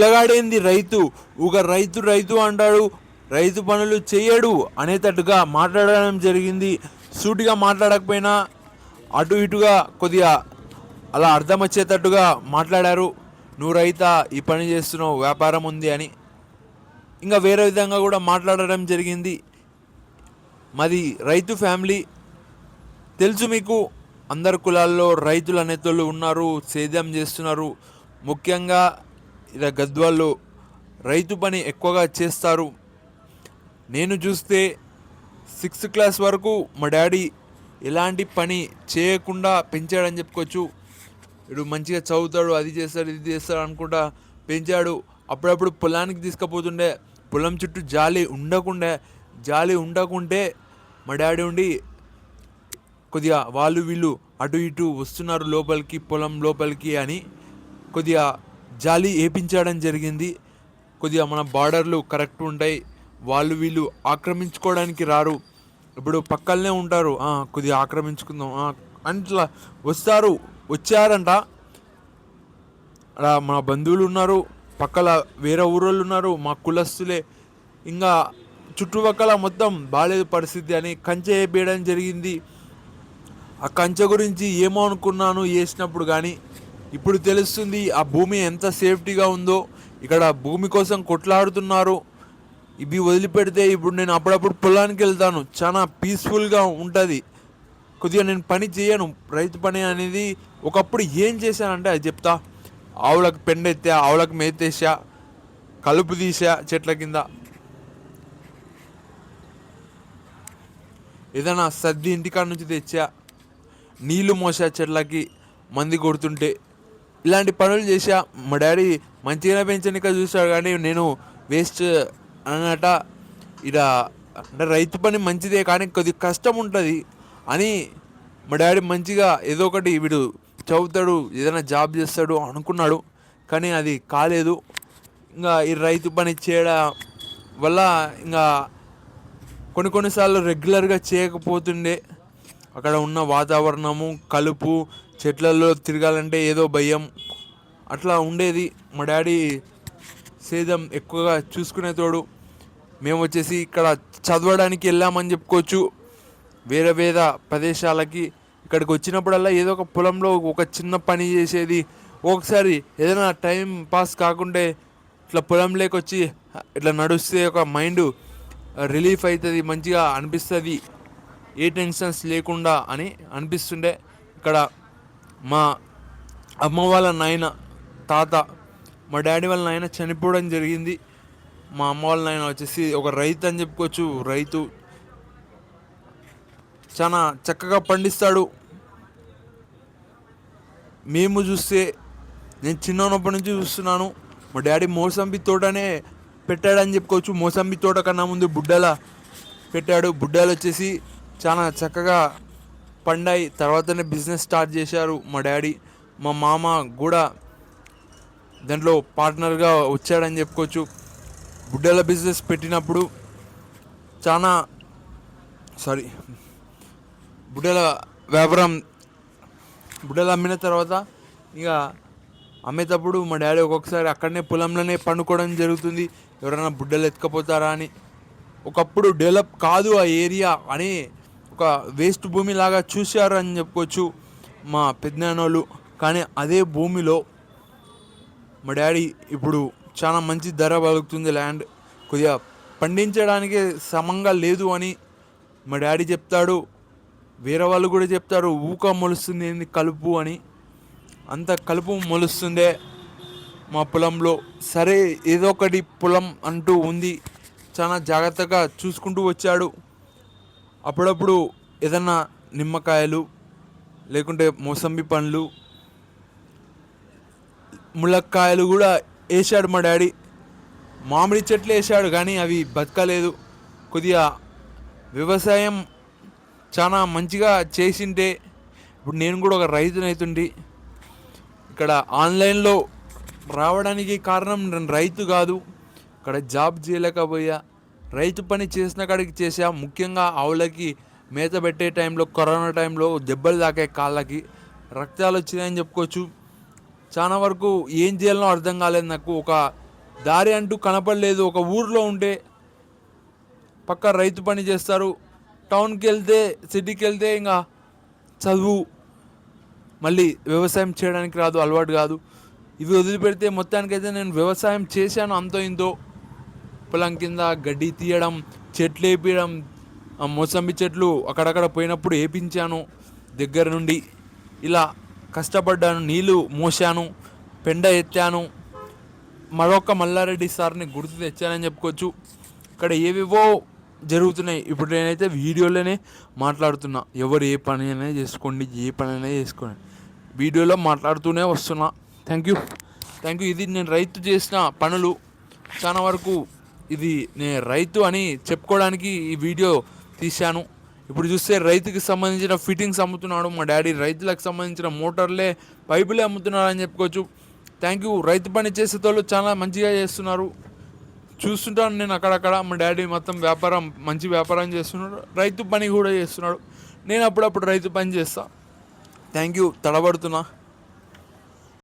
పిల్లగాడేంది రైతు? ఒక రైతు రైతు అంటాడు రైతు పనులు చేయడు అనేటట్టుగా మాట్లాడడం జరిగింది. సూటిగా మాట్లాడకపోయినా అటు ఇటుగా కొద్దిగా అలా అర్థం వచ్చేటట్టుగా మాట్లాడారు. నువ్వు రైతా ఈ పని చేస్తున్నావు వ్యాపారం ఉంది అని. ఇంకా వేరే విధంగా కూడా మాట్లాడడం జరిగింది. మాది రైతు ఫ్యామిలీ. తెలుసు మీకు అందరు కులాల్లో రైతులు అనేటోళ్ళు ఉన్నారు సేద్యం చేస్తున్నారు. ముఖ్యంగా ఇలా గద్వాల్లో రైతు పని ఎక్కువగా చేస్తారు. నేను చూస్తే సిక్స్త్ క్లాస్ వరకు మా డాడీ ఎలాంటి పని చేయకుండా పెంచాడని చెప్పుకోవచ్చు. వీడు మంచిగా చదువుతాడు అది చేస్తాడు ఇది చేస్తాడు అనుకుంటా పెంచాడు. అప్పుడప్పుడు పొలానికి తీసుకుపోతుండే. పొలం చుట్టూ జాలి ఉండకుండే జాలి ఉండకుంటే మా డాడీ ఉండి కొద్దిగా వాళ్ళు వీళ్ళు అటు ఇటు వస్తున్నారు లోపలికి పొలం లోపలికి అని కొద్దిగా జాలి వేపించడం జరిగింది. కొద్దిగా మన బార్డర్లు కరెక్ట్ ఉంటాయి వాళ్ళు వీళ్ళు ఆక్రమించుకోవడానికి రారు. ఇప్పుడు పక్కనే ఉంటారు. కొద్దిగా ఆక్రమించుకుందాం. అట్లా వస్తారు. వచ్చారంట. మన మా బంధువులు ఉన్నారు. పక్కల వేరే ఊరోళ్ళు ఉన్నారు. మా కులస్తులే. ఇంకా చుట్టుపక్కల మొత్తం బాగాలేదు పరిస్థితి అని కంచె వేయడం జరిగింది. ఆ కంచె గురించి ఏమో అనుకున్నాను వేసినప్పుడు కానీ ఇప్పుడు తెలుస్తుంది ఆ భూమి ఎంత సేఫ్టీగా ఉందో. ఇక్కడ భూమి కోసం కొట్లాడుతున్నారు. ఇవి వదిలిపెడితే ఇప్పుడు నేను అప్పుడప్పుడు పొలానికి వెళ్తాను. చాలా పీస్ఫుల్గా ఉంటుంది. కొద్దిగా నేను పని చేయను. రైతు పని అనేది ఒకప్పుడు ఏం చేశానంటే అది చెప్తా. ఆవులకు పెండెత్తా ఆవులకు మేతేసా కలుపు తీసా చెట్ల కింద. ఏదైనా సర్ది ఇంటికాడ నుంచి తెచ్చా. నీళ్ళు మోసా చెట్లకి మంది కొడుతుంటే. ఇలాంటి పనులు చేసా మా డాడీ మంచిగానే పెంచనిక చూశాడు కానీ నేను వేస్ట్ అన్నట ఇక అంటే రైతు పని మంచిదే కానీ కొద్ది కష్టం ఉంటుంది అని మా డాడీ మంచిగా ఏదో ఒకటి వీడు చదువుతాడు ఏదైనా జాబ్ చేస్తాడు అనుకున్నాడు కానీ అది కాలేదు. ఇంకా ఈ రైతు పని చేయడం వల్ల ఇంకా కొన్ని కొన్నిసార్లు రెగ్యులర్గా చేయకపోతుండే. అక్కడ ఉన్న వాతావరణము కలుపు చెట్లలో తిరగాలంటే ఏదో భయం. అట్లా ఉండేది. మా డాడీ సేద్యం ఎక్కువగా చూసుకునే తోడు మేము వచ్చేసి ఇక్కడ చదవడానికి వెళ్ళామని చెప్పుకోవచ్చు. వేరే వేరే ప్రదేశాలకి ఇక్కడికి వచ్చినప్పుడల్లా ఏదో ఒక పొలంలో ఒక చిన్న పని చేసేది. ఒకసారి ఏదైనా టైం పాస్ కాకుంటే ఇట్లా పొలం లేకొచ్చి ఇట్లా నడుస్తే ఒక మైండ్ రిలీఫ్ అవుతుంది మంచిగా అనిపిస్తుంది. ఏ టెన్షన్స్ లేకుండా అని అనిపిస్తుండే. ఇక్కడ మా అమ్మ వాళ్ళ నాయన తాత మా డాడీ వాళ్ళ నాయన చనిపోవడం జరిగింది. మా అమ్మ వాళ్ళ నాయన వచ్చేసి ఒక రైతు అని చెప్పుకోవచ్చు. రైతు చాలా చక్కగా పండిస్తాడు. మేము చూస్తే నేను చిన్నప్పటి నుంచి చూస్తున్నాను. మా డాడీ మోసంబి తోటనే పెట్టాడని చెప్పుకోవచ్చు. మోసంబి తోట కన్నా ముందు బుడ్డల పెట్టాడు. బుడ్డలు వచ్చేసి చాలా చక్కగా పండాయి తర్వాతనే బిజినెస్ స్టార్ట్ చేశారు మా డాడీ. మా మామ కూడా దాంట్లో పార్ట్నర్గా వచ్చాడని చెప్పుకోవచ్చు. బుడ్డల బిజినెస్ పెట్టినప్పుడు చాలా సారీ బుడ్డల వ్యాపారం బుడ్డలు అమ్మిన తర్వాత ఇక అమ్మేటప్పుడు మా డాడీ ఒక్కొక్కసారి అక్కడనే పొలంలోనే పండుకోవడం జరుగుతుంది. ఎవరైనా బుడ్డలు ఎత్తుకపోతారా అని. ఒకప్పుడు డెవలప్ కాదు ఆ ఏరియా అని ఒక వేస్ట్ భూమి లాగా చూశారు అని చెప్పుకోవచ్చు మా పెద్దనాన్నోళ్ళు. కానీ అదే భూమిలో మా డాడీ ఇప్పుడు చాలా మంచి ధర పలుకుతుంది ల్యాండ్. కొద్దిగా పండించడానికి సమంగా లేదు అని మా డాడీ చెప్తాడు. వేరే వాళ్ళు కూడా చెప్తారు ఊక మొలుస్తుంది ఏంది కలుపు అని. అంత కలుపు మొలుస్తుందే మా పొలంలో. సరే ఏదో ఒకటి పొలం అంటూ ఉంది. చాలా జాగ్రత్తగా చూసుకుంటూ వచ్చాడు. అప్పుడప్పుడు ఏదన్నా నిమ్మకాయలు లేకుంటే మోసంబి పండ్లు ములక్కాయలు కూడా వేసాడు మా డాడీ. మామిడి చెట్లు వేసాడు కానీ అవి బతకలేదు. కొద్దిగా వ్యవసాయం చాలా మంచిగా చేసింటే ఇప్పుడు నేను కూడా ఒక రైతునైతుండి ఇక్కడ ఆన్లైన్లో రావడానికి కారణం నేను రైతు కాదు. ఇక్కడ జాబ్ చేయలేకపోయా. రైతు పని చేసిన కాడికి చేసా ముఖ్యంగా ఆవులకి మేత పెట్టే టైంలో కరోనా టైంలో దెబ్బలు తాకే కాళ్ళకి రక్తాలు వచ్చినాయని చెప్పుకోవచ్చు. చాలా వరకు ఏం చేయాలనో అర్థం కాలేదు నాకు. ఒక దారి అంటూ కనపడలేదు. ఒక ఊర్లో ఉంటే పక్క రైతు పని చేస్తారు. టౌన్కి వెళ్తే సిటీకి వెళ్తే ఇంకా చదువు మళ్ళీ వ్యవసాయం చేయడానికి రాదు అలవాటు కాదు. ఇవి వదిలిపెడితే మొత్తానికైతే నేను వ్యవసాయం చేశాను అంతో ఇంతో. పొలం కింద గడ్డి తీయడం చెట్లు వేపించడం మోసంబి చెట్లు అక్కడక్కడ పోయినప్పుడు వేపించాను దగ్గర నుండి. ఇలా కష్టపడ్డాను నీళ్ళు మోసాను పెండ ఎత్తాను. మరొక మల్లారెడ్డి సార్ని గుర్తు తెచ్చానని చెప్పుకోవచ్చు. ఇక్కడ ఏవేవో జరుగుతున్నాయి. ఇప్పుడు నేనైతే వీడియోలోనే మాట్లాడుతున్నా. ఎవరు ఏ పని అయినా చేసుకోండి ఏ పని అయినా చేసుకోండి. వీడియోలో మాట్లాడుతూనే వస్తున్నా. Thank you. Thank you. ఇది నేను రైతు చేసిన పనులు. చాలా వరకు ఇది నేను రైతు అని చెప్పుకోవడానికి ఈ వీడియో తీశాను. ఇప్పుడు చూస్తే రైతుకి సంబంధించిన ఫిట్టింగ్స్ అమ్ముతున్నాడు. మా డాడీ రైతులకు సంబంధించిన మోటార్లే పైపులే అమ్ముతున్నాడు అని చెప్పుకోవచ్చు. Thank you. రైతు పని చేసేటోళ్ళు చాలా మంచిగా చేస్తున్నారు. చూస్తుంటాను నేను అక్కడక్కడ. మా డాడీ మొత్తం వ్యాపారం మంచి వ్యాపారం చేస్తున్నాడు. రైతు పని కూడా చేస్తున్నాడు. నేను అప్పుడప్పుడు రైతు పని చేస్తా. Thank you. తడబడుతున్నా.